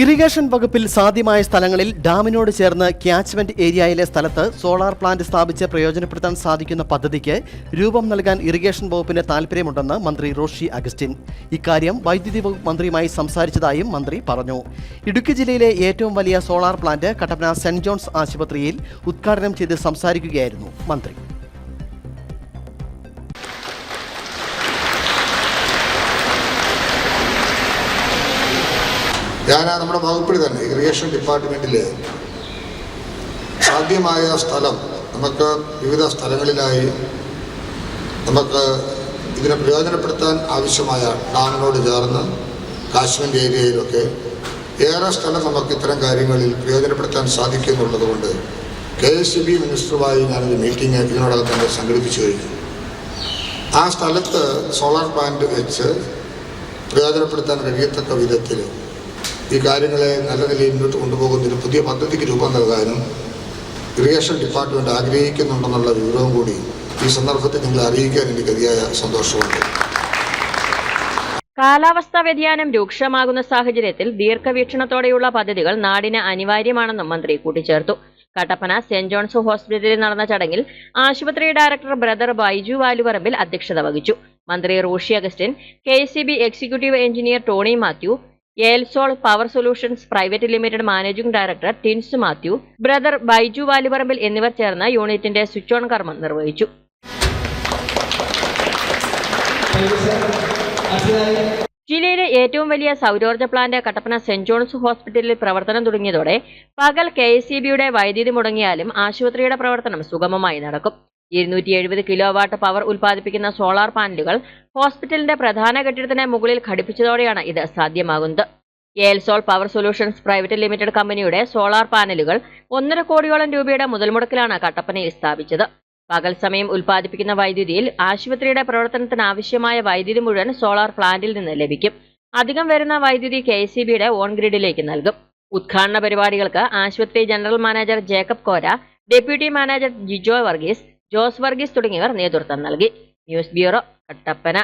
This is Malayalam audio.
ഇറിഗേഷൻ വകുപ്പിൽ സാധ്യമായ സ്ഥലങ്ങളിൽ ഡാമിനോട് ചേർന്ന് ക്യാച്ച്മെന്റ് ഏരിയയിലെ സ്ഥലത്ത് സോളാർ പ്ലാന്റ് സ്ഥാപിച്ച് പ്രയോജനപ്പെടുത്താൻ സാധിക്കുന്ന പദ്ധതിക്ക് രൂപം നൽകാൻ ഇറിഗേഷൻ വകുപ്പിന് താൽപ്പര്യമുണ്ടെന്ന് മന്ത്രി റോഷി അഗസ്റ്റിൻ. ഇക്കാര്യം വൈദ്യുതി വകുപ്പ് മന്ത്രിയുമായി സംസാരിച്ചതായും മന്ത്രി പറഞ്ഞു. ഇടുക്കി ജില്ലയിലെ ഏറ്റവും വലിയ solar plant Kattappana saint John's ആശുപത്രിയിൽ ഉദ്ഘാടനം ചെയ്ത് സംസാരിക്കുകയായിരുന്നു മന്ത്രി. ഞാൻ നമ്മുടെ വകുപ്പിൽ തന്നെ ഇറിഗേഷൻ ഡിപ്പാർട്ട്മെന്റിൽ സാധ്യമായ സ്ഥലം നമുക്ക് വിവിധ സ്ഥലങ്ങളിലായി നമുക്ക് ഇതിനെ പ്രയോജനപ്പെടുത്താൻ ആവശ്യമായ ഡാമിനോട് ചേർന്ന് കാശ്മീർ ഏരിയയിലൊക്കെ ഏറെ സ്ഥലം നമുക്ക് ഇത്തരം കാര്യങ്ങളിൽ പ്രയോജനപ്പെടുത്താൻ സാധിക്കുന്നുള്ളത് കൊണ്ട് കെ എസ് ബി മിനിസ്റ്ററുമായി ഞാനൊരു മീറ്റിംഗ് ഇതിനോടകം തന്നെ സംഘടിപ്പിച്ചു കഴിഞ്ഞു. ആ സ്ഥലത്ത് സോളാർ പ്ലാന്റ് വെച്ച് പ്രയോജനപ്പെടുത്താൻ കഴിയത്തക്ക വിധത്തിൽ ഈ കാര്യങ്ങളെ നല്ല നിലയിൽ മുന്നോട്ട് കൊണ്ടുപോകുന്നതിന് പുതിയ പദ്ധതിക്ക് രൂപം നൽകാനും ഇറിഗേഷൻ ഡിപ്പാർട്ട്മെന്റ് ആഗ്രഹിക്കുന്നുണ്ടെന്നുള്ള വിവരവും കൂടി ഈ സന്ദർഭത്തിൽ നിങ്ങൾ അറിയിക്കാൻ എനിക്ക് അതിയായ സന്തോഷമുണ്ട്. കാലാവസ്ഥാ വ്യതിയാനം രൂക്ഷമാകുന്ന സാഹചര്യത്തിൽ ദീർഘവീക്ഷണത്തോടെയുള്ള പദ്ധതികൾ നാടിന് അനിവാര്യമാണെന്നും മന്ത്രി കൂട്ടിച്ചേർത്തു. കട്ടപ്പന സെന്റ് ജോൺസ് ഹോസ്പിറ്റലിൽ നടന്ന ചടങ്ങിൽ ആശുപത്രി ഡയറക്ടർ ബ്രദർ ബൈജു വാലുപറമ്പിൽ അധ്യക്ഷത വഹിച്ചു. മന്ത്രി Roshi Augustine K executive engineer Tony Mathew Elsol power solutions private limited managing director Tins Mathew brother Baiju Valiparambil എന്നിവർ ചേർന്ന് യൂണിറ്റിന്റെ സ്വിച്ച് ഓൺ കർമ്മം നിർവഹിച്ചു. ജില്ലയിലെ ഏറ്റവും വലിയ സൗരോർജ പ്ലാന്റ് കട്ടപ്പന സെന്റ് ജോൺസ് ഹോസ്പിറ്റലിൽ പ്രവർത്തനം തുടങ്ങിയതോടെ പകൽ കെ എസ് സി ബിയുടെ വൈദ്യുതി മുടങ്ങിയാലും ആശുപത്രിയുടെ പ്രവർത്തനം സുഗമമായി നടക്കും. ഇരുന്നൂറ്റി എഴുപത് കിലോ വാട്ട് പവർ ഉൽപ്പാദിപ്പിക്കുന്ന സോളാർ പാനലുകൾ ഹോസ്പിറ്റലിന്റെ പ്രധാന കെട്ടിടത്തിന് മുകളിൽ ഘടിപ്പിച്ചതോടെയാണ് ഇത് സാധ്യമാകുന്നത്. Elsol power solutions private limited കമ്പനിയുടെ സോളാർ പാനലുകൾ ഒന്നര കോടിയോളം രൂപയുടെ മുതൽമുടക്കിലാണ് കട്ടപ്പനയിൽ സ്ഥാപിച്ചത്. പകൽ സമയം ഉൽപ്പാദിപ്പിക്കുന്ന വൈദ്യുതിയിൽ ആശുപത്രിയുടെ പ്രവർത്തനത്തിന് ആവശ്യമായ വൈദ്യുതി മുഴുവൻ സോളാർ പ്ലാന്റിൽ നിന്ന് ലഭിക്കും. അധികം വരുന്ന വൈദ്യുതി കെ എസ് ഓൺ ഗ്രിഡിലേക്ക് നൽകും. ഉദ്ഘാടന പരിപാടികൾക്ക് ആശുപത്രി general manager Jacob Kora deputy manager Jijo Varghese Jose Varghese തുടങ്ങിയവർ നേതൃത്വം നൽകി. News bureau Kattappana.